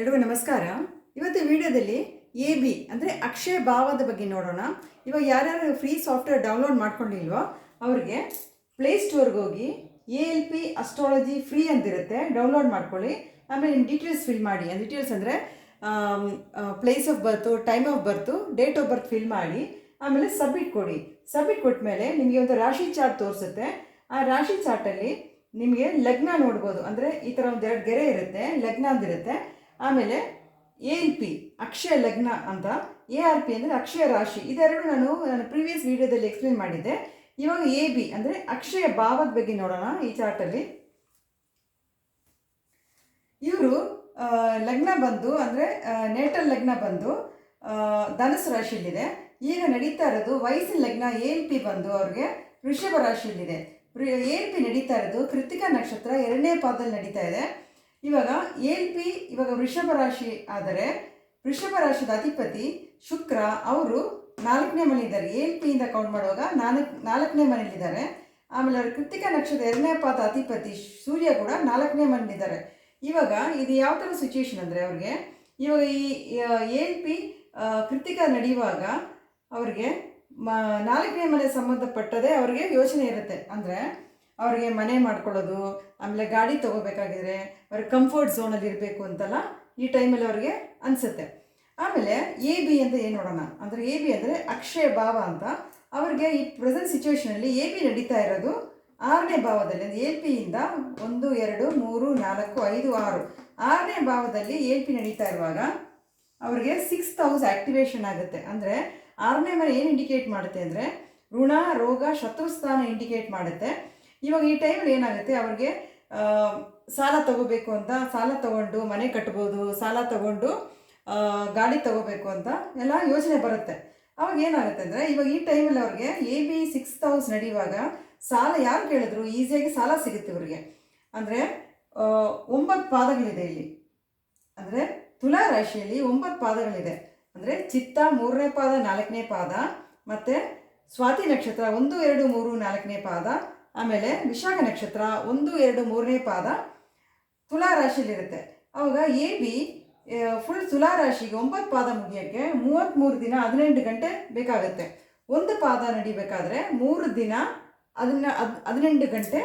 ಎಲ್ರಿಗೂ ನಮಸ್ಕಾರ. ಇವತ್ತು ವಿಡಿಯೋದಲ್ಲಿ ಎ ಬಿ ಅಂದರೆ ಅಕ್ಷಯ ಭಾವದ ಬಗ್ಗೆ ನೋಡೋಣ. ಇವಾಗ ಯಾರ್ಯಾರು ಫ್ರೀ ಸಾಫ್ಟ್ವೇರ್ ಡೌನ್ಲೋಡ್ ಮಾಡ್ಕೊಂಡಿಲ್ವೋ ಅವ್ರಿಗೆ ಪ್ಲೇಸ್ಟೋರ್ಗೆ ಹೋಗಿ A L P astrology free ಅಂತಿರುತ್ತೆ. ಡೌನ್ಲೋಡ್ ಮಾಡ್ಕೊಳ್ಳಿ. ಆಮೇಲೆ ನಿಮ್ಮ ಡೀಟೇಲ್ಸ್ ಫಿಲ್ ಮಾಡಿ. ಡೀಟೇಲ್ಸ್ ಅಂದರೆ place of birth time of birth date of birth fill ಮಾಡಿ. ಆಮೇಲೆ ಸಬ್ಮಿಟ್ ಕೊಡಿ. ಸಬ್ಮಿಟ್ ಕೊಟ್ಟ ಮೇಲೆ ನಿಮಗೆ ಒಂದು ರಾಶಿ ಚಾರ್ಟ್ ತೋರಿಸುತ್ತೆ. ಆ ರಾಶಿ ಚಾರ್ಟಲ್ಲಿ ನಿಮಗೆ ಲಗ್ನ ನೋಡ್ಬೋದು. ಅಂದರೆ ಈ ಥರ ಒಂದು ಎರಡು ಗೆರೆ ಇರುತ್ತೆ. ಲಗ್ನ ಅಂದಿರುತ್ತೆ ಆಮೇಲೆ ಎ ಎಲ್ ಪಿ, ಅಕ್ಷಯ ಲಗ್ನ ಅಂತ. ಎ ಆರ್ ಪಿ ಅಂದರೆ ಅಕ್ಷಯ ರಾಶಿ. ಇದೆರಡು ನಾನು ನನ್ನ ಪ್ರೀವಿಯಸ್ ವಿಡಿಯೋದಲ್ಲಿ ಎಕ್ಸ್ಪ್ಲೇನ್ ಮಾಡಿದ್ದೆ. ಇವಾಗ ಎ ಬಿ ಅಂದರೆ ಅಕ್ಷಯ ಭಾವದ ಬಗ್ಗೆ ನೋಡೋಣ ಈ ಚಾರ್ಟಲ್ಲಿ ಇವರು ಲಗ್ನ ಬಂದು ಅಂದರೆ ನೇಟಲ್ ಲಗ್ನ ಬಂದು ಧನಸು ರಾಶಿಯಲ್ಲಿದೆ. ಈಗ ನಡೀತಾ ಇರೋದು ವಯಸ್ಸಿನ ಲಗ್ನ ಎ ಎಲ್ ಪಿ ಬಂದು ಅವ್ರಿಗೆ ವೃಷಭ ರಾಶಿಯಲ್ಲಿದೆ. ಎ ಎಲ್ ಪಿ ನಡೀತಾ ಇರೋದು ಕೃತಿಕಾ ನಕ್ಷತ್ರ ಎರಡನೇ ಪಾದದಲ್ಲಿ ನಡೀತಾ ಇದೆ. ಇವಾಗ ಎಲ್ ಪಿ ಇವಾಗ ವೃಷಭ ರಾಶಿ ಆದರೆ ವೃಷಭ ರಾಶಿದ ಅಧಿಪತಿ ಶುಕ್ರ ಅವರು ನಾಲ್ಕನೇ ಮನೆಯಿದ್ದಾರೆ ಎಲ್ ಪಿಯಿಂದ ಕೌಂಟ್ ಮಾಡುವಾಗ ನಾಲ್ಕು, ನಾಲ್ಕನೇ ಮನೆಯಲ್ಲಿದ್ದಾರೆ. ಆಮೇಲೆ ಅವ್ರ ಕೃತಿಕ ನಕ್ಷತ್ರ ಎರಡನೇ ಪಾದ ಅಧಿಪತಿ ಸೂರ್ಯ ಕೂಡ ನಾಲ್ಕನೇ ಮನೆಯಲ್ಲಿದ್ದಾರೆ. ಇವಾಗ ಇದು ಯಾವ ಥರ ಸಿಚುವೇಶನ್ ಅಂದರೆ ಅವ್ರಿಗೆ, ಇವಾಗ ಈ ಎಲ್ ಪಿ ಕೃತಿಕ ನಡೆಯುವಾಗ ಅವ್ರಿಗೆ, ಮ, ನಾಲ್ಕನೇ ಮನೆ ಸಂಬಂಧಪಟ್ಟದೇ ಅವ್ರಿಗೆ ಯೋಚನೆ ಇರುತ್ತೆ. ಅಂದರೆ ಅವ್ರಿಗೆ ಮನೆ ಮಾಡ್ಕೊಳ್ಳೋದು, ಆಮೇಲೆ ಗಾಡಿ ತೊಗೋಬೇಕಾಗಿದ್ರೆ ಅವ್ರಿಗೆ ಕಂಫರ್ಟ್ ಝೋನಲ್ಲಿ ಇರಬೇಕು ಅಂತಲ್ಲ ಈ ಟೈಮಲ್ಲಿ ಅವ್ರಿಗೆ ಅನಿಸುತ್ತೆ. ಆಮೇಲೆ ಎ ಬಿ ಅಂತ ಏನು ನೋಡೋಣ? ಅಂದರೆ ಎ ಬಿ ಅಂದರೆ ಅಕ್ಷಯ ಭಾವ ಅಂತ. ಅವ್ರಿಗೆ ಈ ಪ್ರೆಸೆಂಟ್ ಸಿಚುವೇಷನಲ್ಲಿ ಎ ಬಿ ನಡೀತಾ ಇರೋದು ಆರನೇ ಭಾವದಲ್ಲಿ. ಅಂದರೆ ಎ ಪಿಯಿಂದ ಒಂದು, ಎರಡು, ಮೂರು, ನಾಲ್ಕು, ಐದು, ಆರು. ಆರನೇ ಭಾವದಲ್ಲಿ ಎ ಪಿ ನಡೀತಾ ಇರುವಾಗ ಅವ್ರಿಗೆ ಸಿಕ್ಸ್ ಹೌಸ್ ಆ್ಯಕ್ಟಿವೇಶನ್ ಆಗುತ್ತೆ. ಅಂದರೆ ಆರನೇ ಮನೆ ಏನು ಇಂಡಿಕೇಟ್ ಮಾಡುತ್ತೆ ಅಂದರೆ ಋಣ, ರೋಗ, ಶತ್ರುಸ್ಥಾನ ಇಂಡಿಕೇಟ್ ಮಾಡುತ್ತೆ. ಇವಾಗ ಈ ಟೈಮಲ್ಲಿ ಏನಾಗುತ್ತೆ? ಅವ್ರಿಗೆ ಸಾಲ ತಗೋಬೇಕು ಅಂತ, ಸಾಲ ತಗೊಂಡು ಮನೆ ಕಟ್ಬೋದು, ಸಾಲ ತಗೊಂಡು ಗಾಡಿ ತಗೋಬೇಕು ಅಂತ ಎಲ್ಲ ಯೋಚನೆ ಬರುತ್ತೆ. ಅವಾಗ ಏನಾಗುತ್ತೆ ಅಂದರೆ, ಇವಾಗ ಈ ಟೈಮಲ್ಲಿ ಅವ್ರಿಗೆ ಎ ಬಿ ಸಿಕ್ಸ್ ಹೌಸ್ ನಡೆಯುವಾಗ ಸಾಲ ಯಾರು ಕೇಳಿದ್ರು? ಈಸಿಯಾಗಿ ಸಾಲ ಸಿಗುತ್ತೆ ಇವರಿಗೆ. ಅಂದರೆ ಒಂಬತ್ತು ಪಾದಗಳಿದೆ ಇಲ್ಲಿ. ಅಂದರೆ, ತುಲಾ ರಾಶಿಯಲ್ಲಿ ಒಂಬತ್ತು ಪಾದಗಳಿದೆ. ಅಂದರೆ, ಚಿತ್ತ ಮೂರನೇ ಪಾದ, ನಾಲ್ಕನೇ ಪಾದ, ಮತ್ತು ಸ್ವಾತಿ ನಕ್ಷತ್ರ ಒಂದು, ಎರಡು, ಮೂರು, ನಾಲ್ಕನೇ ಪಾದ ಆಮೇಲೆ ವಿಶಾಖ ನಕ್ಷತ್ರ ಒಂದು, ಎರಡು, ಮೂರನೇ ಪಾದ ತುಲಾ ರಾಶಿಲಿರುತ್ತೆ ಅವಾಗ ಎ, ಬಿ ಫುಲ್ ತುಲಾ ರಾಶಿಗೆ ಒಂಬತ್ತು ಪಾದ ಮುಗಿಯೋಕ್ಕೆ ಮೂವತ್ತ್ಮೂರು ದಿನ ಹದಿನೆಂಟು ಗಂಟೆ ಬೇಕಾಗುತ್ತೆ. ಒಂದು ಪಾದ ನಡಿಬೇಕಾದ್ರೆ ಮೂರು ದಿನ ಅದನ್ನ ಹದ್, ಹದಿನೆಂಟು ಗಂಟೆ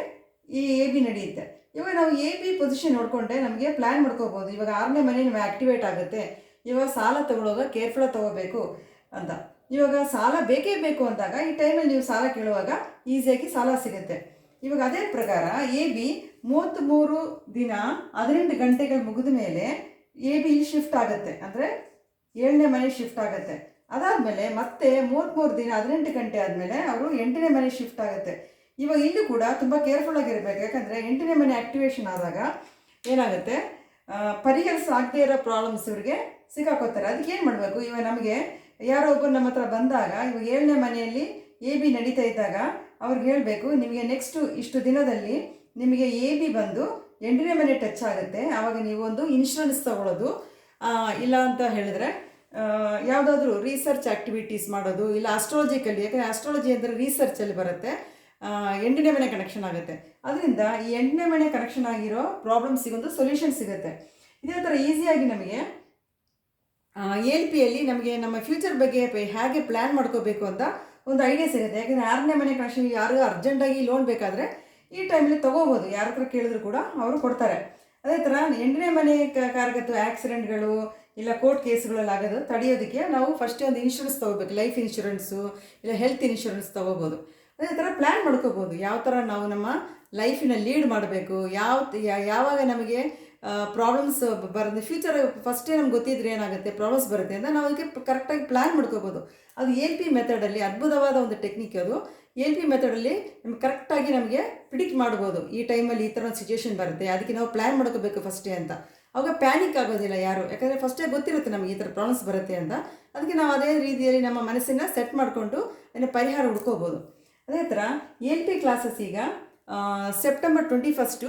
ಈ ಎ, ಬಿ ನಡೆಯುತ್ತೆ. ಇವಾಗ ನಾವು ಎ, ಬಿ ಪೊಸಿಷನ್ ನೋಡಿಕೊಂಡ್ರೆ ನಮಗೆ ಪ್ಲ್ಯಾನ್ ಮಾಡ್ಕೋಬೋದು. ಇವಾಗ ಆರನೇ ಮನೆ ನಮಗೆ ಆ್ಯಕ್ಟಿವೇಟ್ ಆಗುತ್ತೆ. ಇವಾಗ ಸಾಲ ತಗೊಳ್ಳೋವಾಗ ಕೇರ್ಫುಲ್ಲಾಗಿ ತಗೋಬೇಕು ಅಂತ. ಇವಾಗ ಸಾಲ ಬೇಕೇ ಬೇಕು ಅಂದಾಗ ಈ ಟೈಮಲ್ಲಿ ನೀವು ಸಾಲ ಕೇಳುವಾಗ ಈಸಿಯಾಗಿ ಸಾಲ ಸಿಗುತ್ತೆ. ಇವಾಗ ಅದೇ ಪ್ರಕಾರ ಎ ಬಿ ಮೂವತ್ತ್ಮೂರು ದಿನ ಹದಿನೆಂಟು ಗಂಟೆಗಳು ಮುಗಿದ ಮೇಲೆ ಎ ಬಿ ಇಲ್ಲಿ ಶಿಫ್ಟ್ ಆಗುತ್ತೆ. ಅಂದರೆ ಏಳನೇ ಮನೆ ಶಿಫ್ಟ್ ಆಗುತ್ತೆ. ಅದಾದಮೇಲೆ ಮತ್ತೆ ಮೂವತ್ತ್ಮೂರು ದಿನ ಹದಿನೆಂಟು ಗಂಟೆ ಆದಮೇಲೆ ಅವರು ಎಂಟನೇ ಮನೆ ಶಿಫ್ಟ್ ಆಗುತ್ತೆ. ಇವಾಗ ಇಲ್ಲೂ ಕೂಡ ತುಂಬ ಕೇರ್ಫುಲ್ ಆಗಿರಬೇಕು. ಯಾಕಂದರೆ ಎಂಟನೇ ಮನೆ ಆ್ಯಕ್ಟಿವೇಶನ್ ಆದಾಗ ಏನಾಗುತ್ತೆ? ಪರಿಹರಿಸ ಪರಿಹರಿಸಾಗದೇ ಇರೋ ಪ್ರಾಬ್ಲಮ್ಸ್ ಇವ್ರಿಗೆ ಸಿಕ್ಕಾಕೋತಾರೆ ಅದಕ್ಕೆ ಏನು ಮಾಡಬೇಕು? ಇವಾಗ ನಮಗೆ ಯಾರೋ ಒಬ್ಬರು ನಮ್ಮ ಹತ್ರ ಬಂದಾಗ ಇವಾಗ ಏಳನೇ ಮನೆಯಲ್ಲಿ ಎ ಬಿ ನಡೀತಾ ಇದ್ದಾಗ ಅವ್ರಿಗೆ ಹೇಳಬೇಕು, ನಿಮಗೆ ನೆಕ್ಸ್ಟು ಇಷ್ಟು ದಿನದಲ್ಲಿ ನಿಮಗೆ ಎ ಬಿ ಬಂದು ಎಂಟನೇ ಮನೆ ಟಚ್ ಆಗುತ್ತೆ. ಆವಾಗ ಒಂದು ಇನ್ಶೂರೆನ್ಸ್ ತಗೊಳ್ಳೋದು ಇಲ್ಲ ಅಂತ ಹೇಳಿದ್ರೆ ಯಾವುದಾದ್ರೂ ರಿಸರ್ಚ್ ಆ್ಯಕ್ಟಿವಿಟೀಸ್ ಮಾಡೋದು, ಇಲ್ಲ ಅಸ್ಟ್ರಾಲಜಿಕಲ್ಲಿ ಯಾಕಂದರೆ ಅಸ್ಟ್ರಾಲಜಿ ಅಂದರೆ ರಿಸರ್ಚಲ್ಲಿ ಬರುತ್ತೆ. ಎಂಟನೇ ಮನೆ ಕನೆಕ್ಷನ್ ಆಗುತ್ತೆ. ಅದರಿಂದ ಈ ಎಂಟನೇ ಮನೆ ಕನೆಕ್ಷನ್ ಆಗಿರೋ ಪ್ರಾಬ್ಲಮ್ಸಿಗೊಂದು ಸೊಲ್ಯೂಷನ್ ಸಿಗುತ್ತೆ. ಇದೇ ಥರ ಈಸಿಯಾಗಿ ನಮಗೆ ಎಲ್ ಪಿಯಲ್ಲಿ ನಮಗೆ ನಮ್ಮ ಫ್ಯೂಚರ್ ಬಗ್ಗೆ ಪ- ಹೇಗೆ ಪ್ಲ್ಯಾನ್ ಮಾಡ್ಕೋಬೇಕು ಅಂತ ಒಂದು ಐಡಿಯಾ ಸಿಗುತ್ತೆ. ಯಾಕಂದರೆ ಆರನೇ ಮನೆ ಕನೆಕ್ಷನ್ ಯಾರು ಅರ್ಜೆಂಟಾಗಿ ಲೋನ್ ಬೇಕಾದರೆ ಈ ಟೈಮಲ್ಲಿ ತೊಗೋಬೋದು. ಯಾರ ಹತ್ರ ಕೇಳಿದ್ರು ಕೂಡ ಅವರು ಕೊಡ್ತಾರೆ. ಅದೇ ಥರ ಎಂಟನೇ ಮನೆ ಕಾರ್ಗತ್ತು ಆಕ್ಸಿಡೆಂಟ್ಗಳು ಇಲ್ಲ ಕೋರ್ಟ್ ಕೇಸ್ಗಳಲ್ಲಿ ಆಗೋದು ತಡೆಯೋದಕ್ಕೆ ನಾವು ಫಸ್ಟ್ ಒಂದು ಇನ್ಶೂರೆನ್ಸ್ ತೊಗೋಬೇಕು. ಲೈಫ್ ಇನ್ಶೂರೆನ್ಸು ಇಲ್ಲ ಹೆಲ್ತ್ ಇನ್ಶೂರೆನ್ಸ್ ತೊಗೋಬೋದು. ಅದೇ ಥರ ಪ್ಲ್ಯಾನ್ ಮಾಡ್ಕೋಬೋದು. ಯಾವ ಥರ ನಾವು ನಮ್ಮ ಲೈಫಿನ ಲೀಡ್ ಮಾಡಬೇಕು. ಯಾವ ಯಾವಾಗ ನಮಗೆ ಪ್ರಾಬ್ಲಮ್ಸ್ ಬರೋದು ಫ್ಯೂಚರ್ ಫಸ್ಟೇ ನಮ್ಗೆ ಗೊತ್ತಿದ್ರೆ ಏನಾಗುತ್ತೆ? ಪ್ರಾಬ್ಲಮ್ಸ್ ಬರುತ್ತೆ ಅಂತ ನಾವು ಅದಕ್ಕೆ ಕರೆಕ್ಟಾಗಿ ಪ್ಲ್ಯಾನ್ ಮಾಡ್ಕೋಬೋದು. ಅದು ಎಲ್ ಪಿ ಮೆಥಡಲ್ಲಿ ಅದ್ಭುತವಾದ ಒಂದು ಟೆಕ್ನಿಕ್ ಅದು. ಎಲ್ ಪಿ ಮೆಥಡಲ್ಲಿ ನಮ್ಗೆ ಕರೆಕ್ಟಾಗಿ ನಮಗೆ ಪ್ರಿಡಿಕ್ಟ್ ಮಾಡ್ಬೋದು. ಈ ಟೈಮಲ್ಲಿ ಈ ಥರ ಒಂದು ಸಿಚುವೇಶನ್ ಬರುತ್ತೆ, ಅದಕ್ಕೆ ನಾವು ಪ್ಲ್ಯಾನ್ ಮಾಡ್ಕೋಬೇಕು ಫಸ್ಟೇ ಅಂತ. ಅವಾಗ ಪ್ಯಾನಿಕ್ ಆಗೋದಿಲ್ಲ ಯಾರು. ಯಾಕಂದರೆ ಫಸ್ಟೇ ಗೊತ್ತಿರುತ್ತೆ ನಮಗೆ ಈ ಥರ ಪ್ರಾಬ್ಲಮ್ಸ್ ಬರುತ್ತೆ ಅಂತ. ಅದಕ್ಕೆ ನಾವು ಅದೇ ರೀತಿಯಲ್ಲಿ ನಮ್ಮ ಮನಸ್ಸನ್ನು ಸೆಟ್ ಮಾಡಿಕೊಂಡು ಏನೋ ಪರಿಹಾರ ಹುಡ್ಕೋಬೋದು. ಅದೇ ಥರ ಎಲ್ ಪಿ ಕ್ಲಾಸಸ್ ಈಗ ಸೆಪ್ಟೆಂಬರ್ ಟ್ವೆಂಟಿ ಫಸ್ಟು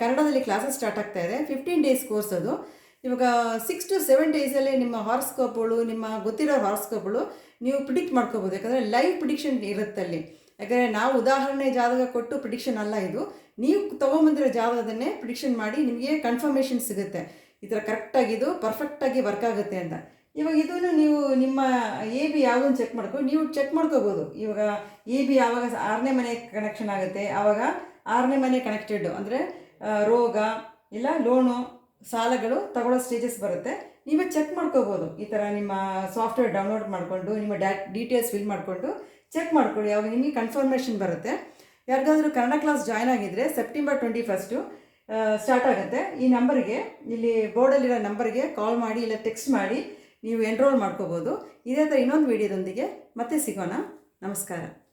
ಕನ್ನಡದಲ್ಲಿ ಕ್ಲಾಸಸ್ ಸ್ಟಾರ್ಟ್ ಆಗ್ತಾ ಇದೆ. ಫಿಫ್ಟೀನ್ ಡೇಸ್ ಕೋರ್ಸ್ ಅದು. ಇವಾಗ ಸಿಕ್ಸ್ ಟು ಸೆವೆನ್ ಡೇಸಲ್ಲಿ ನಿಮ್ಮ ಹಾರ್ಸ್ಕೋಪ್ಗಳು ನಿಮ್ಮ ಗೊತ್ತಿರೋ ಹಾರ್ಸ್ಕೋಪ್ಗಳು ನೀವು ಪ್ರಿಡಿಕ್ಟ್ ಮಾಡ್ಕೋಬೋದು. ಯಾಕಂದರೆ ಲೈವ್ ಪ್ರಿಡಿಕ್ಷನ್ ಇರುತ್ತೆ ಅಲ್ಲಿ. ಯಾಕಂದರೆ ನಾವು ಉದಾಹರಣೆ ಜಾತಕ ಕೊಟ್ಟು ಪ್ರಿಡಿಕ್ಷನ್ ಅಲ್ಲ ಇದು. ನೀವು ತೊಗೊಂಬಂದಿರೋ ಜಾತಕದನ್ನೇ ಪ್ರಿಡಿಕ್ಷನ್ ಮಾಡಿ ನಿಮಗೆ ಕನ್ಫರ್ಮೇಷನ್ ಸಿಗುತ್ತೆ. ಈ ಥರ ಕರೆಕ್ಟಾಗಿದು ಪರ್ಫೆಕ್ಟಾಗಿ ವರ್ಕ್ ಆಗುತ್ತೆ ಅಂತ. ಇವಾಗ ಇದನ್ನು ನೀವು ನಿಮ್ಮ ಎ ಬಿ ಯಾವುದನ್ನು ಚೆಕ್ ಮಾಡ್ಕೊ, ನೀವು ಚೆಕ್ ಮಾಡ್ಕೋಬೋದು. ಇವಾಗ ಎ ಬಿ ಯಾವಾಗ ಆರನೇ ಮನೆ ಕನೆಕ್ಷನ್ ಆಗುತ್ತೆ. ಆವಾಗ ಆರನೇ ಮನೆ ಕನೆಕ್ಟೆಡ್ ಅಂದರೆ ರೋಗ ಇಲ್ಲ ಲೋನು, ಸಾಲಗಳು ತಗೊಳ್ಳೋ ಸ್ಟೇಜಸ್ ಬರುತ್ತೆ. ನೀವೇ ಚೆಕ್ ಮಾಡ್ಕೋಬೋದು. ಈ ಥರ ನಿಮ್ಮ ಸಾಫ್ಟ್ವೇರ್ ಡೌನ್ಲೋಡ್ ಮಾಡಿಕೊಂಡು, ನಿಮ್ಮ ಡ್ಯಾ ಡೀಟೇಲ್ಸ್ ಫಿಲ್ ಮಾಡಿಕೊಂಡು ಚೆಕ್ ಮಾಡ್ಕೊಳ್ಳಿ. ಯಾವಾಗ ನಿಮಗೆ ಕನ್ಫರ್ಮೇಷನ್ ಬರುತ್ತೆ. ಯಾರಿಗಾದರೂ ಕನ್ನಡ ಕ್ಲಾಸ್ ಜಾಯ್ನ್ ಆಗಿದ್ದರೆ ಸೆಪ್ಟೆಂಬರ್ ಟ್ವೆಂಟಿ ಫಸ್ಟು ಸ್ಟಾರ್ಟ್ ಆಗುತ್ತೆ. ಈ ನಂಬರ್ಗೆ ಇಲ್ಲಿ ಬೋರ್ಡಲ್ಲಿರೋ ನಂಬರ್ಗೆ ಕಾಲ್ ಮಾಡಿ ಇಲ್ಲ ಟೆಕ್ಸ್ಟ್ ಮಾಡಿ ನೀವು ಎನ್ರೋಲ್ ಮಾಡ್ಕೋಬೋದು. ಇದೇ ಥರ ಇನ್ನೊಂದು ವೀಡಿಯೋದೊಂದಿಗೆ ಮತ್ತೆ ಸಿಗೋಣ. ನಮಸ್ಕಾರ.